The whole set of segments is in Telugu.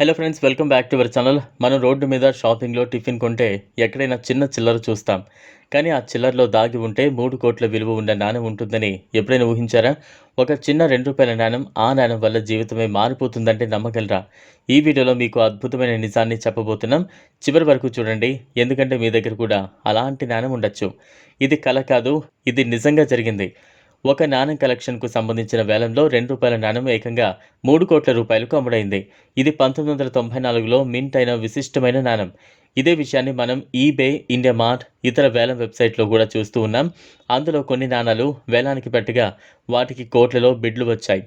Hello friends welcome back to our channel మనం రోడ్డు మీద షాపింగ్లో టిఫిన్ కొంటే ఎక్కడైనా చిన్న చిల్లర చూస్తాం. కానీ ఆ చిల్లరలో దాగి ఉంటే మూడు కోట్ల విలువ ఉన్న నాణెం ఉంటుందని ఎప్పుడైనా ఊహించారా? ఒక చిన్న రెండు రూపాయల నాణ్యం ఆ నాణ్యం వల్ల జీవితమే మారిపోతుందంటే నమ్మగలరా ఈ వీడియోలో మీకు అద్భుతమైన నిజాన్ని చెప్పబోతున్నాం. చివరి వరకు చూడండి ఎందుకంటే మీ దగ్గర కూడా అలాంటి నాణ్యం ఉండొచ్చు. ఇది కళ కాదు ఇది నిజంగా జరిగింది. ఒక నాణెం కలెక్షన్కు సంబంధించిన వేలంలో రెండు రూపాయల నాణెం ఏకంగా మూడు కోట్ల రూపాయలకు అమ్ముడైంది. ఇది పంతొమ్మిది వందల తొంభై నాలుగులో మింట్ అయిన విశిష్టమైన నాణెం. ఇదే విషయాన్ని మనం ఈబే ఇండియా మార్ట్ ఇతర వేలం వెబ్సైట్లో కూడా చూస్తూ ఉన్నాం. అందులో కొన్ని నాణాలు వేలానికి పెట్టగా వాటికి కోట్లలో బిడ్లు వచ్చాయి.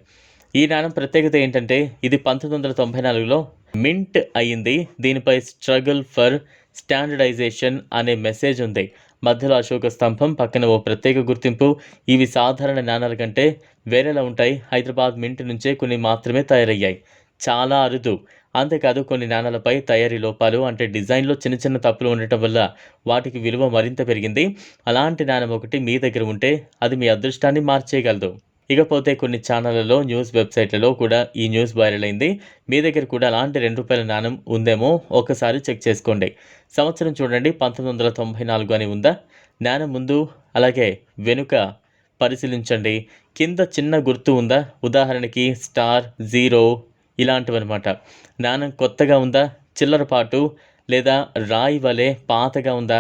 ఈ నాణం ప్రత్యేకత ఏంటంటే ఇది పంతొమ్మిది వందల తొంభై నాలుగులో మింట్ అయ్యింది. దీనిపై స్ట్రగుల్ ఫర్ స్టాండర్డైజేషన్ అనే మెసేజ్ ఉంది. మధ్యలో అశోక స్తంభం పక్కన ఓ ప్రత్యేక గుర్తింపు. ఇవి సాధారణ నాణాల కంటే వేరేలా ఉంటాయి. హైదరాబాద్ మింట్ నుంచే కొన్ని మాత్రమే తయారయ్యాయి. చాలా అరుదు. అంతేకాదు కొన్ని నాణాలపై తయారీ లోపాలు అంటే డిజైన్లో చిన్న చిన్న తప్పులు ఉండటం వల్ల వాటికి విలువ మరింత పెరిగింది. అలాంటి నాణం ఒకటి మీ దగ్గర ఉంటే అది మీ అదృష్టాన్ని మార్చేయగలదు. ఇకపోతే కొన్ని ఛానళ్ళలో న్యూస్ వెబ్సైట్లలో కూడా ఈ న్యూస్ వైరల్ అయింది. మీ దగ్గర కూడా అలాంటి రెండు రూపాయల నాణం ఉందేమో ఒకసారి చెక్ చేసుకోండి. సంవత్సరం చూడండి పంతొమ్మిది వందల తొంభై నాలుగు అని ఉందా? నాణం ముందు అలాగే వెనుక పరిశీలించండి. కింద చిన్న గుర్తు ఉందా? ఉదాహరణకి స్టార్ జీరో ఇలాంటివన్నమాట. నాణం కొత్తగా ఉందా? చిల్లరపాటు లేదా రాయి వలె పాతగా ఉందా?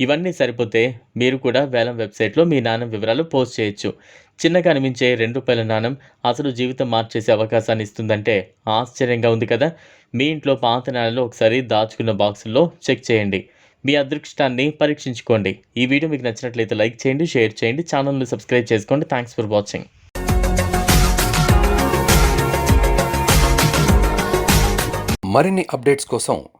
ఇవన్నీ సరిపోతే మీరు కూడా వేలం వెబ్సైట్లో మీ నాణం వివరాలు పోస్ట్ చేయొచ్చు. చిన్నగా అనిపించే రెండు రూపాయల నాణం అసలు జీవితం మార్చేసే అవకాశాన్ని ఇస్తుందంటే ఆశ్చర్యంగా ఉంది కదా? మీ ఇంట్లో పాత నాణాలు ఒకసారి దాచుకున్న బాక్సుల్లో చెక్ చేయండి. మీ అదృష్టాన్ని పరీక్షించుకోండి. ఈ వీడియో మీకు నచ్చినట్లయితే లైక్ చేయండి షేర్ చేయండి ఛానల్ని సబ్స్క్రైబ్ చేసుకోండి. Thanks for watching. మరిన్ని అప్డేట్స్ కోసం